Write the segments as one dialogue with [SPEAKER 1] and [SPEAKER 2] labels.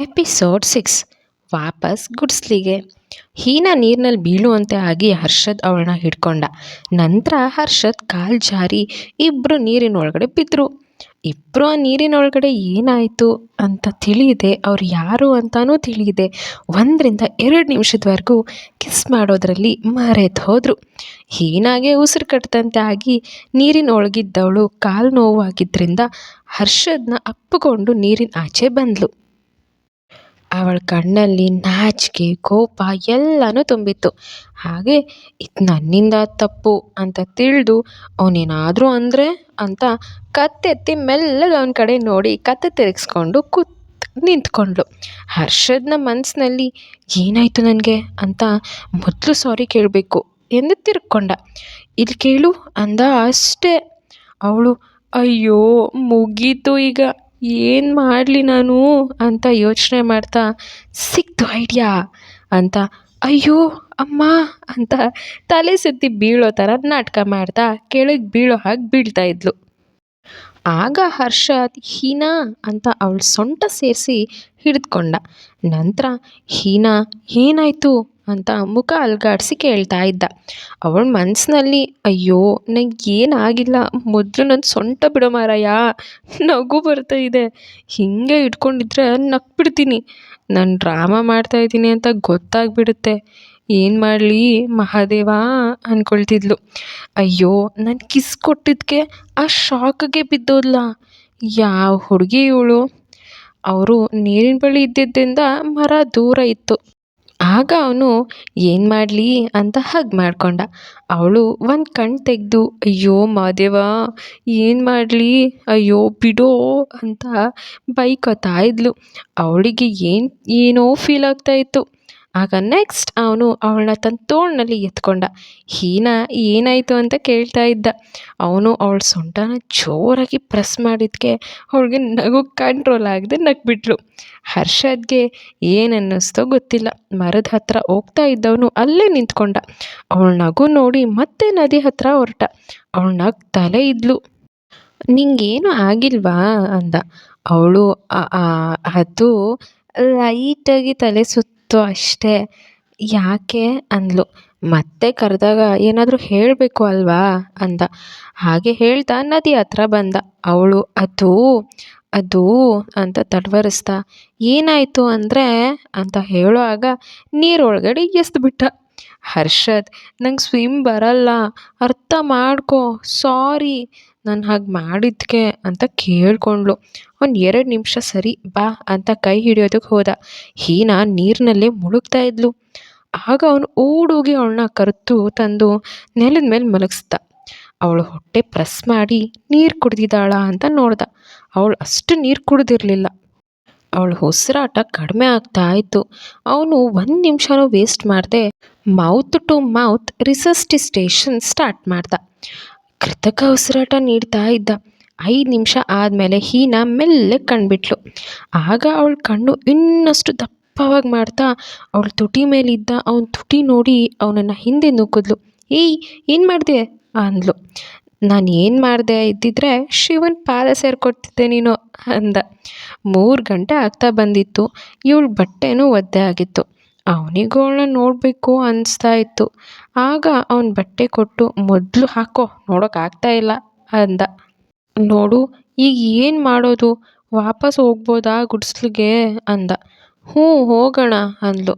[SPEAKER 1] Episode six. ವಾಪಸ್ ಗುಡ್ಸ್ಲಿಗೆ. ಹೀನ ನೀರಿನಲ್ಲಿ ಬೀಳುವಂತೆ ಆಗಿ ಹರ್ಷದ್ ಅವಳನ್ನ ಹಿಡ್ಕೊಂಡ. ನಂತರ ಹರ್ಷದ್ ಕಾಲು ಜಾರಿ ಇಬ್ಬರು ನೀರಿನೊಳಗಡೆ ಬಿದ್ದರು ಇಬ್ಬರು ಆ ನೀರಿನೊಳಗಡೆ ಏನಾಯಿತು ಅಂತ ತಿಳಿಯಿದೆ ಅವ್ರು ಯಾರು ಅಂತಲೂ ತಿಳಿಯಿದೆ ಒಂದರಿಂದ ಎರಡು ನಿಮಿಷದವರೆಗೂ ಕಿಸ್ ಮಾಡೋದರಲ್ಲಿ ಮರೆತು ಹೋದರು. ಹೀನಾಗೆ ಉಸಿರು ಕಟ್ಟದಂತೆ ಆಗಿ ನೀರಿನ ಒಳಗಿದ್ದವಳು ಕಾಲು ನೋವಾಗಿದ್ದರಿಂದ ಹರ್ಷದನ್ನ ಅಪ್ಪಿಕೊಂಡು ನೀರಿನ ಆಚೆ ಬಂದಳು ಅವಳ ಕಣ್ಣಲ್ಲಿ ನಾಚಿಕೆ, ಕೋಪ ಎಲ್ಲನೂ ತುಂಬಿತ್ತು. ಹಾಗೆ ಇದು ನನ್ನಿಂದ ತಪ್ಪು ಅಂತ ತಿಳಿದು ಅವನೇನಾದರೂ ಅಂದರೆ ಅಂತ ಕತ್ತೆತ್ತಿ ಮೆಲ್ಲಗೆ ಅವನ ಕಡೆ ನೋಡಿ ಕತ್ತೆ ತಿರುಗಿಸ್ಕೊಂಡು ಕೂತ್ ನಿಂತ್ಕೊಂಡ್ಳು. ಹರ್ಷದ್ನ ಮನಸ್ಸಿನಲ್ಲಿ ಏನಾಯಿತು ನನಗೆ? ಅಂತ ಮೊದಲು ಸಾರಿ ಕೇಳಬೇಕು ಎಂದು ತಿರ್ಕೊಂಡ ಇಲ್ಲಿ ಕೇಳು, ಅಂದ ಅಷ್ಟೇ. ಅವಳು, ಅಯ್ಯೋ, ಮುಗೀತು ಈಗ. ಏನು ಮಾಡಲಿ ನಾನು ಅಂತ ಯೋಚನೆ ಮಾಡ್ತಾ, ಸಿಕ್ತು ಐಡಿಯಾ ಅಂತ, ಅಯ್ಯೋ ಅಮ್ಮ ಅಂತ ತಲೆ ಸುತ್ತಿ ಬೀಳೋ ಥರ ನಾಟಕ ಮಾಡ್ತಾ ಕೆಳಗೆ ಬೀಳೋ ಹಾಗೆ ಬೀಳ್ತಾ ಇದ್ಲು. ಆಗ ಹರ್ಷ ಹೀನಾ ಅಂತ ಅವಳು ಸೊಂಟ ಸೇರಿಸಿ ಹಿಡಿದುಕೊಂಡ. ನಂತರ, ಹೀನಾ, ಏನಾಯಿತು? ಅಂತ ಮುಖ ಅಲ್ಗಾಡಿಸಿ ಕೇಳ್ತಾ ಇದ್ದ. ಅವಳ ಮನಸ್ಸಿನಲ್ಲಿ ಅಯ್ಯೋ, ನಂಗೆ ಏನಾಗಿಲ್ಲ. ಮೊದಲು ನನ್ನ ಸೊಂಟ ಬಿಡೋ ಮಾರಾಯ ನಗು ಬರ್ತಾ ಇದೆ. ಹೀಗೆ ಇಟ್ಕೊಂಡಿದ್ರೆ ನಕ್ಬಿಡ್ತೀನಿ ನಾನು ಡ್ರಾಮಾ ಮಾಡ್ತಾ ಇದ್ದೀನಿ ಅಂತ ಗೊತ್ತಾಗ್ಬಿಡುತ್ತೆ. ಏನು ಮಾಡಲಿ? ಮಹಾದೇವ ಅಂದ್ಕೊಳ್ತಿದ್ಲು ಅಯ್ಯೋ, ನಾನು ಕಿಸ್ ಕೊಟ್ಟಿದ್ದಕ್ಕೆ ಆ ಶಾಕ್ಗೆ ಬಿದ್ದೋದ್ಲ. ಯಾವ ಹುಡುಗಿ ಇವಳು? ಅವರು ನೀರಿನ ಬಳಿ ಇದ್ದಿದ್ದರಿಂದ ಮರ ದೂರ ಇತ್ತು. ಆಗ ಅವನು, ಏನು ಮಾಡಲಿ? ಅಂತ ಹಗ್ ಮಾಡ್ಕೊಂಡ. ಅವಳು ಒಂದು ಕಣ್ಣು ತೆಗೆದು, ಅಯ್ಯೋ ಮಾದೇವ ಏನು ಮಾಡಲಿ? ಅಯ್ಯೋ ಬಿಡೋ, ಅಂತ ಬೈಕೋತಾ ಇದ್ಲು. ಅವಳಿಗೆ ಏನು, ಏನೋ ಫೀಲ್ ಆಗ್ತಾಯಿತ್ತು ಆಗ ನೆಕ್ಸ್ಟ್ ಅವನು ಅವಳನ್ನ ತನ್ನ ತೋಳಿನಲ್ಲಿ ಎತ್ಕೊಂಡ. ಹೀನಾ ಏನಾಯಿತು ಅಂತ ಕೇಳ್ತಾ ಇದ್ದ. ಅವನು ಅವಳ ಸೊಂಟನ ಜೋರಾಗಿ ಪ್ರೆಸ್ ಮಾಡಿದ್ಕೆ ಅವಳಿಗೆ ನಗು ಕಂಟ್ರೋಲ್ ಆಗದೆ ನಗ್ಬಿಟ್ಲು. ಹರ್ಷದ್ಗೆ ಏನನ್ನಿಸ್ತೋ ಗೊತ್ತಿಲ್ಲ. ಮರದ ಹತ್ರ ಹೋಗ್ತಾ ಇದ್ದವನು ಅಲ್ಲೇ ನಿಂತ್ಕೊಂಡ. ಅವಳ ನಗು ನೋಡಿ ಮತ್ತೆ ನದಿ ಹತ್ರ ಹೊರಟ. ನಗು ನಗ್ತಲೇ ಇದ್ಲು. ನಿಂಗೇನು ಆಗಿಲ್ವಾ ಅಂದ. ಅವಳು ಅದು ಲೈಟಾಗಿ ತಲೆ ಸುತ್ತು ಅಷ್ಟೇ. ಯಾಕೆ ಅಂದ್ಲು. ಮತ್ತೆ ಕರೆದಾಗ ಏನಾದರೂ ಹೇಳಬೇಕು ಅಲ್ವಾ ಅಂದ. ಹಾಗೆ ಹೇಳ್ತಾ ನದಿ ಹತ್ರ ಬಂದ. ಅವಳು, ಅದು ಅದು, ಅಂತ ತಡವರಿಸ್ತಾ ಏನಾಯಿತು ಅಂದರೆ ಅಂತ ಹೇಳುವಾಗ ನೀರೊಳಗಡೆ ಎಸ್ದುಬಿಟ್ಟ. ಹರ್ಷದ್, ನಂಗೆ ಸ್ವಿಮ್ ಬರಲ್ಲ. ಅರ್ಥ ಮಾಡ್ಕೋ. ಸಾರಿ ನಾನು ಹಾಗೆ ಮಾಡಿದ್ದಕ್ಕೆ ಅಂತ ಕೇಳಿಕೊಂಡ್ಳು. ಒಂದು ಎರಡು ನಿಮಿಷ ಸರಿ ಬಾ ಅಂತ ಕೈ ಹಿಡಿಯೋದಕ್ಕೆ ಹೋದ. ಹೀನಾ ನೀರಿನಲ್ಲೇ ಮುಳುಗ್ತಾ ಇದ್ಲು. ಆಗ ಅವನು ಓಡೋಗಿ ಅವಳನ್ನ ಕರೆದು ತಂದು ನೆಲದ ಮೇಲೆ ಮಲಗಿಸ್ದ. ಅವಳು ಹೊಟ್ಟೆ ಪ್ರೆಸ್ ಮಾಡಿ ನೀರು ಕುಡ್ದಿದ್ದಾಳ ಅಂತ ನೋಡ್ದ. ಅವಳು ಅಷ್ಟು ನೀರು ಕುಡ್ದಿರಲಿಲ್ಲ. ಅವಳ ಉಸಿರಾಟ ಕಡಿಮೆ ಆಗ್ತಾ ಇತ್ತು. ಅವನು ಒಂದು ನಿಮಿಷನೂ ವೇಸ್ಟ್ ಮಾಡದೆ mouth to mouth resuscitation start ಮಾಡ್ದ. ಕೃತಕ ಉಸಿರಾಟ ನೀಡ್ತಾ ಇದ್ದ. ಐದು ನಿಮಿಷ ಆದಮೇಲೆ ಹೀನಾ ಮೆಲ್ಲಗೆ ಕಣ್ಬಿಟ್ಲು. ಆಗ ಅವಳ ಕಣ್ಣು ಇನ್ನಷ್ಟು ದಪ್ಪವಾಗಿ ಮಾಡ್ತಾ ಅವಳ ತುಟಿ ಮೇಲಿದ್ದ ಅವನ ತುಟಿ ನೋಡಿ ಅವನನ್ನು ಹಿಂದೆ ನೂಕಿದ್ಲು ಏಯ್, ಏನು ಮಾಡಿದೆ? ಅಂದ್ಲು. ನಾನು ಏನು ಮಾಡಿದೆ ಇದ್ದಿದ್ರೆ ಶಿವನ ಪಾದ ಸೇರ್ಕೊಡ್ತಿದ್ದೆ ನೀನು ಅಂದ. ಮೂರು ಗಂಟೆ ಆಗ್ತಾ ಬಂದಿತ್ತು. ಇವಳು ಬಟ್ಟೆನೂ ಒದ್ದೆ ಆಗಿತ್ತು. ಅವನಿಗೂ ನೋಡಬೇಕು ಅನಿಸ್ತಾ ಇತ್ತು. ಆಗ ಅವನ ಬಟ್ಟೆ ಕೊಟ್ಟು ಮೊದಲು ಹಾಕೋ ನೋಡೋಕ್ಕಾಗ್ತಾ ಇಲ್ಲ ಅಂದ. ನೋಡು, ಈಗ ಏನು ಮಾಡೋದು? ವಾಪಸ್ ಹೋಗ್ಬೋದಾ ಗುಡಿಸ್ಲಿಗೆ? ಅಂದ. ಹ್ಞೂ, ಹೋಗೋಣ ಅಂದ್ಲು.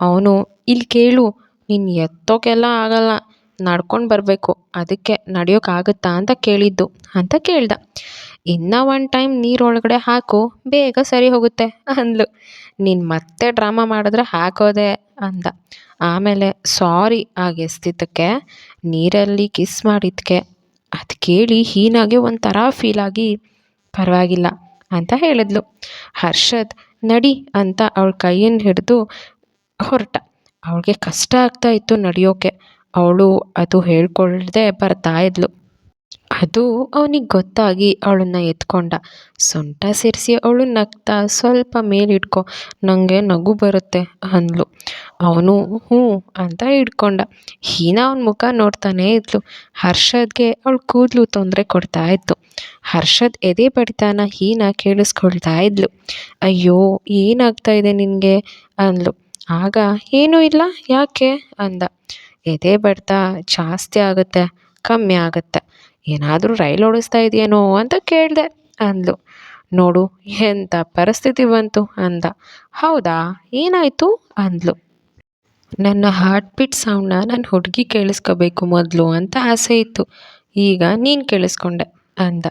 [SPEAKER 1] ಅವನು ಇಲ್ಲಿ ಕೇಳು, ನೀನು ಎತ್ತೋಕೆಲ್ಲ ಆಗಲ್ಲ, ನಡ್ಕೊಂಡು ಬರಬೇಕು, ಅದಕ್ಕೆ ನಡೆಯೋಕ್ಕಾಗತ್ತಾ ಅಂತ ಕೇಳಿದ್ದು ಅಂತ ಕೇಳ್ದ. ಇನ್ನೂ ಒನ್ ಟೈಮ್ ನೀರೊಳಗಡೆ ಹಾಕು, ಬೇಗ ಸರಿ ಹೋಗುತ್ತೆ ಅಂದ್ಲು. ನೀನು ಮತ್ತೆ ಡ್ರಾಮಾ ಮಾಡಿದ್ರೆ ಹಾಕೋದೆ, ಅಂದ. ಆಮೇಲೆ ಸಾರಿ ಆಗಿ ಸ್ಥಿತಕ್ಕೆ ನೀರಲ್ಲಿ ಕಿಸ್ ಮಾಡಿದ್ದಕ್ಕೆ, ಅದು ಕೇಳಿ ಹೀನಾಗೆ ಒಂಥರ ಫೀಲಾಗಿ ಪರವಾಗಿಲ್ಲ ಅಂತ ಹೇಳಿದ್ಲು. ಹರ್ಷದ್ ನಡಿ ಅಂತ ಅವಳ ಕೈಯನ್ನು ಹಿಡಿದು ಹೊರಟ. ಅವಳಿಗೆ ಕಷ್ಟ ಆಗ್ತಾ ಇತ್ತು ನಡೆಯೋಕೆ. ಅವಳು ಅದು ಹೇಳ್ಕೊಳ್ಳದೆ ಬರ್ತಾ ಇದ್ಲು. ಅದು ಅವನಿಗೆ ಗೊತ್ತಾಗಿ ಅವಳನ್ನ ಎತ್ಕೊಂಡ. ಸೊಂಟ ಸೇರಿಸಿ ಅವಳು ನಗ್ತಾ ಸ್ವಲ್ಪ ಮೇಲಿಟ್ಕೊ ನನಗೆ ನಗು ಬರುತ್ತೆ ಅಂದ್ಲು. ಅವನು, ಹ್ಞೂ ಅಂತ ಹಿಡ್ಕೊಂಡ. ಹೀನಾ ಅವನ ಮುಖ ನೋಡ್ತಾನೇ ಇದ್ಲು. ಹರ್ಷದ್ಗೆ ಅವಳು ಕೂದಲು ತೊಂದರೆ ಕೊಡ್ತಾ ಇತ್ತು. ಹರ್ಷದ್ ಎದೆ ಬಡಿತಾನ ಹೀನಾ ಕೇಳಿಸ್ಕೊಳ್ತಾ ಇದ್ಲು. ಅಯ್ಯೋ, ಏನಾಗ್ತಾ ಇದೆ ನಿನಗೆ? ಅಂದ್ಲು. ಆಗ ಏನೂ ಇಲ್ಲ, ಯಾಕೆ? ಅಂದ. ಎದೆ ಬಡಿತ ಜಾಸ್ತಿ ಆಗುತ್ತೆ, ಕಮ್ಮಿ ಆಗುತ್ತೆ. ಏನಾದರೂ ರೈಲು ಓಡಿಸ್ತಾ ಇದೆಯೇನೋ ಅಂತ ಕೇಳಿದೆ, ಅಂದ್ಲು. ನೋಡು ಎಂಥ ಪರಿಸ್ಥಿತಿ ಬಂತು, ಅಂದ. ಹೌದಾ, ಏನಾಯಿತು? ಅಂದ್ಲು. ನನ್ನ ಹಾರ್ಟ್ ಬೀಟ್ ಸೌಂಡ್ನ ನನ್ನ ಹುಡುಗಿ ಕೇಳಿಸ್ಕೋಬೇಕು ಮೊದಲು ಅಂತ ಆಸೆ ಇತ್ತು. ಈಗ ನೀನು ಕೇಳಿಸ್ಕೊಂಡೆ ಅಂದ.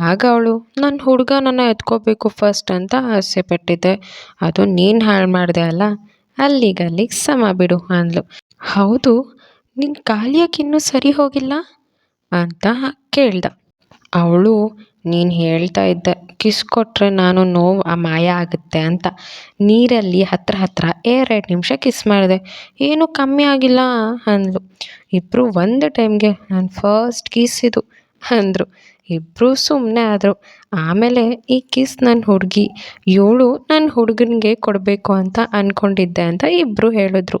[SPEAKER 1] ಆಗ ಅವಳು ನನ್ನ ಹುಡುಗ ನನ್ನ ಎತ್ಕೋಬೇಕು ಫಸ್ಟ್ ಅಂತ ಆಸೆ ಪಟ್ಟಿದ್ದೆ. ಅದು ನೀನು ಹಾಳು ಮಾಡಿದೆ ಅಲ್ಲ? ಅಲ್ಲಿಗಲ್ಲಿಗೆ ಸಮ ಬಿಡು ಅಂದ್ಲು. ಹೌದು ನಿನ್ನ ಕಾಲಿಯಕ್ಕೆ ಇನ್ನೂ ಸರಿ ಹೋಗಿಲ್ಲ? ಅಂತ ಕೇಳ್ದ. ಅವಳು ನೀನು ಹೇಳ್ತಾ ಇದ್ದೆ, ಕಿಸ್ ಕೊಟ್ಟರೆ ನಾನು ನೋವು ಆ ಮಾಯ ಆಗುತ್ತೆ ಅಂತ. ನೀರಲ್ಲಿ ಹತ್ರ ಹತ್ರ ಎರಡು ನಿಮಿಷ ಕಿಸ್ ಮಾಡಿದೆ. ಏನೂ ಕಮ್ಮಿ ಆಗಿಲ್ಲ, ಅಂದ್ಲು. ಇಬ್ಬರು ಒಂದು ಟೈಮ್ಗೆ, ನಾನು ಫಸ್ಟ್ ಕಿಸ್ ಇದು, ಅಂದರು. ಇಬ್ಬರು ಸುಮ್ಮನೆ ಆದರು. ಆಮೇಲೆ, ಈ ಕಿಸ್ ನನ್ನ ಹುಡುಗಿ, ಇವಳು ನನ್ನ ಹುಡುಗನಿಗೆ ಕೊಡಬೇಕು ಅಂತ ಅಂದ್ಕೊಂಡಿದ್ದೆ ಅಂತ ಇಬ್ಬರು ಹೇಳಿದ್ರು.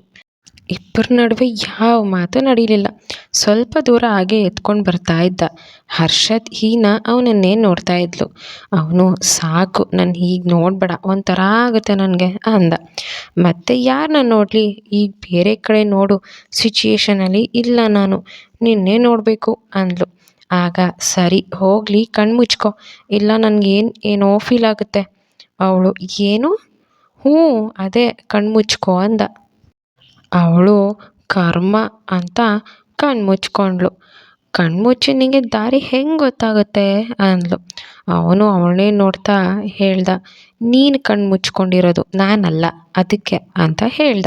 [SPEAKER 1] ಇಬ್ಬರ ನಡುವೆ ಯಾವ ಮಾತು ನಡೀಲಿಲ್ಲ. ಸ್ವಲ್ಪ ದೂರ ಹಾಗೆ ಎತ್ಕೊಂಡು ಬರ್ತಾ ಇದ್ದ. ಹರ್ಷದ್ ಹೀನ ಅವನನ್ನೇ ನೋಡ್ತಾ ಇದ್ಲು. ಅವನು, ಸಾಕು, ನಾನು ಹೀಗೆ ನೋಡಬೇಡ, ಒಂಥರ ಆಗುತ್ತೆ ನನಗೆ, ಅಂದ. ಮತ್ತೆ ನಾನು ನೋಡಲಿ? ಈಗ ಬೇರೆ ಕಡೆ ನೋಡು ಸಿಚುಯೇಷನಲ್ಲಿ ಇಲ್ಲ ನಾನು, ನಿನ್ನೆ ನೋಡಬೇಕು, ಅಂದ್ಲು. ಆಗ ಸರಿ, ಹೋಗಲಿ ಕಣ್ಣು ಮುಚ್ಕೊ, ಇಲ್ಲ ನನಗೇನು ಏನೋ ಫೀಲ್ ಆಗುತ್ತೆ. ಅವಳು, ಏನು? ಹ್ಞೂ, ಅದೇ ಕಣ್ಣು ಅಂದ. ಅವಳು ಕರ್ಮ ಅಂತ ಕಣ್ಣು ಮುಚ್ಕೊಂಡ್ಳು ಕಣ್ಣು ಮುಚ್ಚಿ ನಿನಗೆ ದಾರಿ ಹೆಂಗೆ ಗೊತ್ತಾಗುತ್ತೆ ಅಂದಳು ಅವನು ಅವಳನ್ನೇ ನೋಡ್ತಾ ಹೇಳ್ದ, ನೀನು ಕಣ್ಣು ಮುಚ್ಕೊಂಡಿರೋದು ನಾನಲ್ಲ, ಅದಕ್ಕೆ ಅಂತ ಹೇಳ್ದ.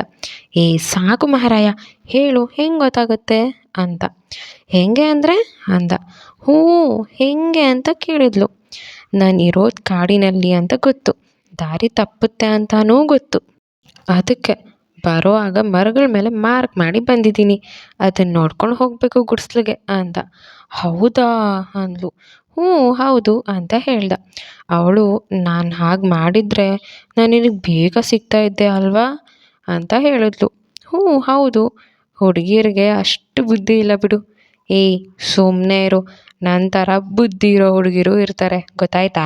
[SPEAKER 1] ಏ, ಸಾಕು ಮಹಾರಾಯ, ಹೇಳು, ಹೆಂಗೆ ಗೊತ್ತಾಗುತ್ತೆ? ಅಂತ. ಹೆಂಗೆ ಅಂದರೆ? ಅಂದ. ಹೂ, ಹೆಂಗೆ ಅಂತ ಕೇಳಿದ್ಲು. ನಾನು ಇರೋದು ಕಾಡಿನಲ್ಲಿ ಅಂತ ಗೊತ್ತು. ದಾರಿ ತಪ್ಪುತ್ತೆ ಅಂತಾನೂ ಗೊತ್ತು. ಅದಕ್ಕೆ ಬರುವಾಗ ಮರಗಳ ಮೇಲೆ ಮಾರ್ಕ್ ಮಾಡಿ ಬಂದಿದ್ದೀನಿ. ಅದನ್ನು ನೋಡ್ಕೊಂಡು ಹೋಗಬೇಕು ಗುಡಿಸ್ಲಿಗೆ ಅಂದ ಹೌದಾ? ಅಂದ್ಲು. ಹ್ಞೂ, ಹೌದು ಅಂತ ಹೇಳ್ದ. ಅವಳು, ನಾನು ಹಾಗೆ ಮಾಡಿದರೆ ನಾನು ನಿನಗೆ ಬೇಗ ಸಿಗ್ತಾ ಇದ್ದೆ ಅಲ್ವಾ? ಅಂತ ಹೇಳಿದ್ಲು. ಹ್ಞೂ, ಹೌದು. ಹುಡುಗಿಯರಿಗೆ ಅಷ್ಟು ಬುದ್ಧಿ ಇಲ್ಲ ಬಿಡು. ಏಯ್ ಸುಮ್ಮನೆ ಇರು. ನನ್ನ ಥರ ಬುದ್ಧಿ ಇರೋ ಹುಡುಗಿರು ಇರ್ತಾರೆ. ಗೊತ್ತಾಯ್ತಾ?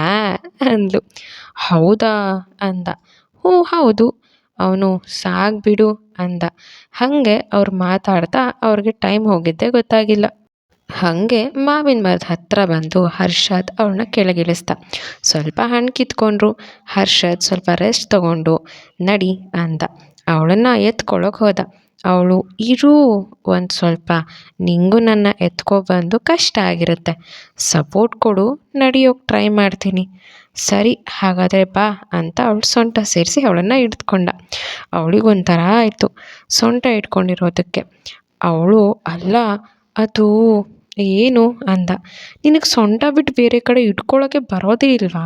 [SPEAKER 1] ಅಂದ್ಲು. ಹೌದಾ? ಅಂದ. ಹ್ಞೂ, ಹೌದು. ಅವನು ಸಾಕು ಬಿಡು ಅಂದ. ಹಾಗೆ ಅವ್ರು ಮಾತಾಡ್ತಾ ಅವ್ರಿಗೆ ಟೈಮ್ ಹೋಗಿದ್ದೇ ಗೊತ್ತಾಗಿಲ್ಲ. ಹಾಗೆ ಮಾವಿನ ಮರದ ಹತ್ರ ಬಂದು ಹರ್ಷದ್ ಅವ್ರನ್ನ ಕೆಳಗಿಳಿಸ್ದ. ಸ್ವಲ್ಪ ಹಣ್ಣು ಕಿತ್ಕೊಂಡ್ರು. ಹರ್ಷದ್ ಸ್ವಲ್ಪ ರೆಸ್ಟ್ ತಗೊಂಡು ನಡಿ ಅಂದ. ಅವಳನ್ನು ಎತ್ಕೊಳ್ಳೋಕೆ ಹೋದ. ಅವಳು, ಇರು, ಒಂದು ಸ್ವಲ್ಪ. ನಿಂಗೂ ನನ್ನ ಎತ್ಕೊಬಂದು ಕಷ್ಟ ಆಗಿರುತ್ತೆ. ಸಪೋರ್ಟ್ ಕೊಡು, ನಡೆಯೋಕೆ ಟ್ರೈ ಮಾಡ್ತೀನಿ. ಸರಿ, ಹಾಗಾದರೆ ಬಾ ಅಂತ ಅವಳು ಸೊಂಟ ಸೇರಿಸಿ ಅವಳನ್ನು ಹಿಡ್ದುಕೊಂಡ. ಅವಳಿಗೊಂಥರ ಆಯಿತು ಸೊಂಟ ಇಟ್ಕೊಂಡಿರೋದಕ್ಕೆ ಅವಳು, ಅಲ್ಲ, ಅದು ಏನು? ಅಂದ. ನಿನಗೆ ಸೊಂಟ ಬಿಟ್ಟು ಬೇರೆ ಕಡೆ ಇಟ್ಕೊಳ್ಳೋಕ್ಕೆ ಬರೋದೇ ಇಲ್ವಾ?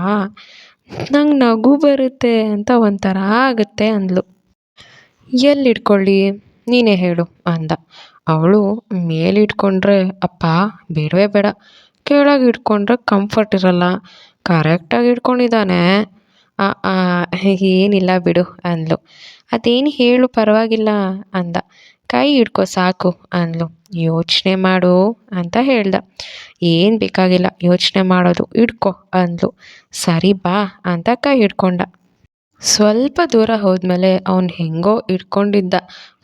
[SPEAKER 1] ನಂಗೆ ನಗು ಬರುತ್ತೆ ಅಂತ ಒಂಥರ ಆಗುತ್ತೆ ಅಂದಳು ಎಲ್ಲಿ ಇಟ್ಕೊಳ್ಳಿ ನೀನೇ ಹೇಳು, ಅಂದ. ಅವಳು, ಮೇಲೆ ಇಟ್ಕೊಂಡ್ರೆ ಅಪ್ಪ, ಬೇಡವೇ ಬೇಡ. ಕೆಳಗೆ ಇಟ್ಕೊಂಡ್ರೆ ಕಂಫರ್ಟ್ ಇರಲ್ಲ. ಕರೆಕ್ಟಾಗಿ ಇಟ್ಕೊಂಡಿದ್ದಾನೆ ಏನಿಲ್ಲ ಬಿಡು ಅಂದ್ಲು. ಅದೇನು ಹೇಳು ಪರವಾಗಿಲ್ಲ ಅಂದ. ಕೈ ಹಿಡ್ಕೊ ಸಾಕು ಅಂದ್ಲು. ಯೋಚನೆ ಮಾಡು ಅಂತ ಹೇಳ್ದ. ಏನು ಬೇಕಾಗಿಲ್ಲ, ಯೋಚನೆ ಮಾಡೋದು, ಹಿಡ್ಕೊ ಅಂದ್ಲು. ಸರಿ ಬಾ ಅಂತ ಕೈ ಹಿಡ್ಕೊಂಡ. ಸ್ವಲ್ಪ ದೂರ ಹೋದ್ಮೇಲೆ ಅವನು ಹೆಂಗೋ ಇಟ್ಕೊಂಡಿದ್ದ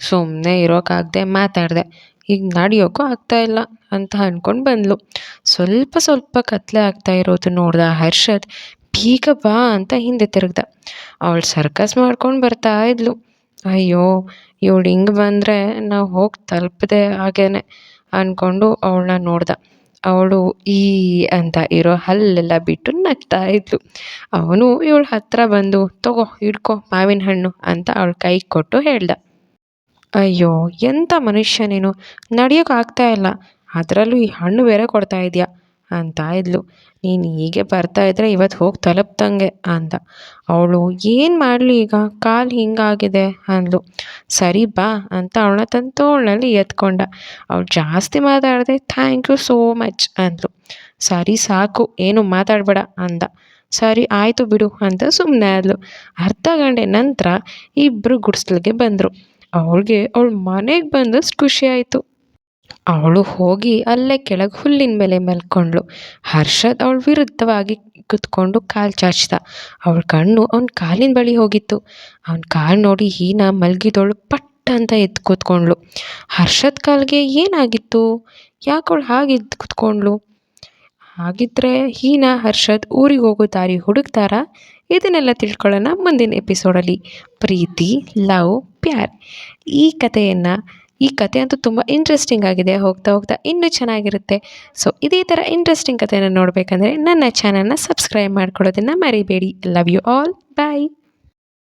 [SPEAKER 1] ಸುಮ್ಮನೆ ಇರೋಕ್ಕಾಗದೆ ಮಾತಾಡಿದೆ. ಈಗ ನಡೆಯೋಕ್ಕೂ ಇಲ್ಲ ಅಂತ ಅಂದ್ಕೊಂಡು ಬಂದ್ಲು. ಸ್ವಲ್ಪ ಸ್ವಲ್ಪ ಕತ್ಲೆ ಆಗ್ತಾ ಇರೋದು ನೋಡ್ದ ಹರ್ಷದ್, ಬೀಗ ಬಾ ಅಂತ ಹಿಂದೆ ತಿರುಗ್ದ. ಅವಳು ಸರ್ಕಸ್ ಮಾಡ್ಕೊಂಡು ಬರ್ತಾ ಇದ್ಲು. ಅಯ್ಯೋ, ಇವಳು ಹಿಂಗೆ ಬಂದರೆ ನಾವು ಹೋಗಿ ತಲುಪದೆ ಹಾಗೇನೆ ಅಂದ್ಕೊಂಡು ಅವಳನ್ನ ನೋಡ್ದ. ಅವಳು ಈ ಅಂತ ಇರೋ ಹಲ್ಲೆಲ್ಲ ಬಿಟ್ಟು ನಗ್ತಾ ಇದ್ಲು. ಅವನು ಇವಳ ಹತ್ತಿರ ಬಂದು ತಗೋ, ಹಿಡ್ಕೊ ಮಾವಿನ ಹಣ್ಣು ಅಂತ ಅವಳ ಕೈ ಕೊಟ್ಟು ಹೇಳ್ದ. ಅಯ್ಯೋ ಎಂಥ ಮನುಷ್ಯ ನೀನು? ಆಗ್ತಾ ಇಲ್ಲ. ಅದರಲ್ಲೂ ಈ ಹಣ್ಣು ಬೇರೆ ಕೊಡ್ತಾ ಇದೆಯಾ? ಅಂತ ಇದ್ಲು. ನೀನು ಹೀಗೆ ಬರ್ತಾ ಇದ್ದರೆ ಇವತ್ತು ಹೋಗಿ ತಲುಪ್ತಂಗೆ ಅಂದ ಅವಳು, ಏನು ಮಾಡಲಿ ಈಗ? ಕಾಲು ಹಿಂಗಾಗಿದೆ ಅಂದ್ಲು. ಸರಿ ಬಾ ಅಂತ ಅವಳನ್ನ ತನ್ನ ತೋಳಿನಲ್ಲಿ ಎತ್ಕೊಂಡ. ಅವಳು ಜಾಸ್ತಿ ಮಾತಾಡಿದೆ ಥ್ಯಾಂಕ್ ಯು ಸೋ ಮಚ್ ಅಂದ್ಲು. ಸರಿ, ಸಾಕು. ಏನು ಮಾತಾಡಬೇಡ ಅಂದ. ಸರಿ, ಆಯಿತು ಬಿಡು ಅಂತ ಸುಮ್ಮನೆ ಆದ್ಲು ಅರ್ಧ ಗಂಟೆ ನಂತರ ಇಬ್ಬರು ಗುಡಿಸ್ಲಿಗೆ ಬಂದರು. ಅವಳಿಗೆ ಅವಳ ಮನೆಗೆ ಬಂದಷ್ಟು ಖುಷಿ ಆಯಿತು. ಅವಳು ಹೋಗಿ ಅಲ್ಲೇ ಕೆಳಗೆ ಹುಲ್ಲಿನ ಮೇಲೆ ಮಲ್ಕೊಂಡ್ಳು. ಹರ್ಷದ್ ಅವಳ ವಿರುದ್ಧವಾಗಿ ಕುತ್ಕೊಂಡು ಕಾಲು ಚಾಚ್ದ. ಅವಳ ಕಣ್ಣು ಅವನ ಕಾಲಿನ ಬಳಿ ಹೋಗಿತ್ತು. ಅವನ ಕಾಲು ನೋಡಿ ಹೀನಾ ಮಲಗಿದವಳು ಪಟ್ ಅಂತ ಎದ್ದು ಕೂತ್ಕೊಂಡ್ಳು. ಹರ್ಷದ್ ಕಾಲಿಗೆ ಏನಾಗಿತ್ತು? ಯಾಕೆ ಅವಳು ಹಾಗೆ ಎದ್ದು ಕೂತ್ಕೊಂಡ್ಳು? ಹಾಗಿದ್ರೆ ಹೀನಾ ಹರ್ಷದ್ ಊರಿಗೆ ಹೋಗೋ ದಾರಿ ಹುಡುಕ್ತಾರ? ಇದನ್ನೆಲ್ಲ ತಿಳ್ಕೊಳ್ಳೋಣ ಮುಂದಿನ ಎಪಿಸೋಡಲ್ಲಿ ಪ್ರೀತಿ, ಲವ್, ಪ್ಯಾರ್. ಈ ಕಥೆಯನ್ನು, ಈ ಕತೆ ಅಂತೂ ತುಂಬ ಇಂಟ್ರೆಸ್ಟಿಂಗ್ ಆಗಿದೆ. ಹೋಗ್ತಾ ಹೋಗ್ತಾ ಇನ್ನೂ ಚೆನ್ನಾಗಿರುತ್ತೆ. ಸೊ ಇದೇ ಥರ ಇಂಟ್ರೆಸ್ಟಿಂಗ್ ಕಥೆನ ನೋಡಬೇಕಂದ್ರೆ ನನ್ನ ಚಾನಲ್ನ ಸಬ್ಸ್ಕ್ರೈಬ್ ಮಾಡ್ಕೊಳ್ಳೋದನ್ನು ಮರಿಬೇಡಿ. Love you all bye